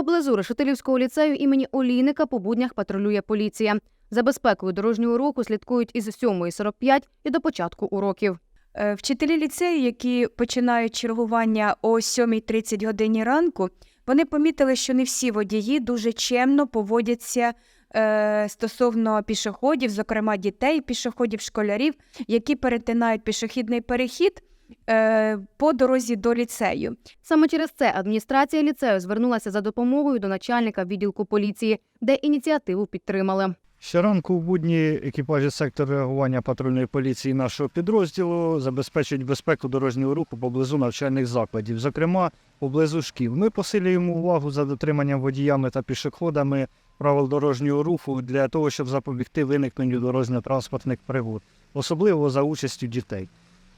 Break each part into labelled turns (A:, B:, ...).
A: Поблизу Решетилівського ліцею імені Олійника по буднях патрулює поліція. За безпекою дорожнього руху слідкують із 7.45 і до початку уроків.
B: Е, Вчителі ліцею, які починають чергування о 7.30 годині ранку, вони помітили, що не всі водії дуже чемно поводяться е, стосовно пішоходів, зокрема дітей, пішоходів, школярів, які перетинають пішохідний перехід по дорозі до ліцею.
A: Саме через це адміністрація ліцею звернулася за допомогою до начальника відділку поліції, де ініціативу підтримали.
C: Щоранку в будні екіпажі сектору реагування патрульної поліції нашого підрозділу забезпечують безпеку дорожнього руху поблизу навчальних закладів, зокрема поблизу шкіл. Ми посилюємо увагу за дотриманням водіями та пішоходами правил дорожнього руху для того, щоб запобігти виникненню дорожньо-транспортних пригод, особливо за участю дітей.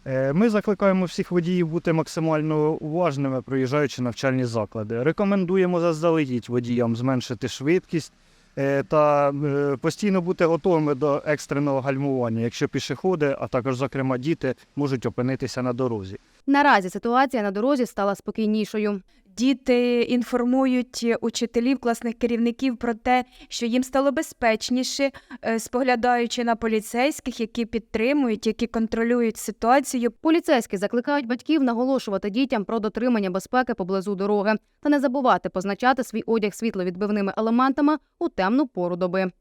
C: Е, Ми закликаємо всіх водіїв бути максимально уважними, проїжджаючи навчальні заклади. Рекомендуємо заздалегідь водіям зменшити швидкість е, та е, постійно бути готовими до екстреного гальмування, якщо пішоходи, а також, зокрема, діти можуть опинитися на дорозі.
A: Наразі ситуація на дорозі стала спокійнішою.
B: Діти інформують учителів, класних керівників про те, що їм стало безпечніше, е, споглядаючи на поліцейських, які підтримують, які контролюють ситуацію.
A: Поліцейські закликають батьків наголошувати дітям про дотримання безпеки поблизу дороги та не забувати позначати свій одяг світловідбивними елементами у темну пору доби.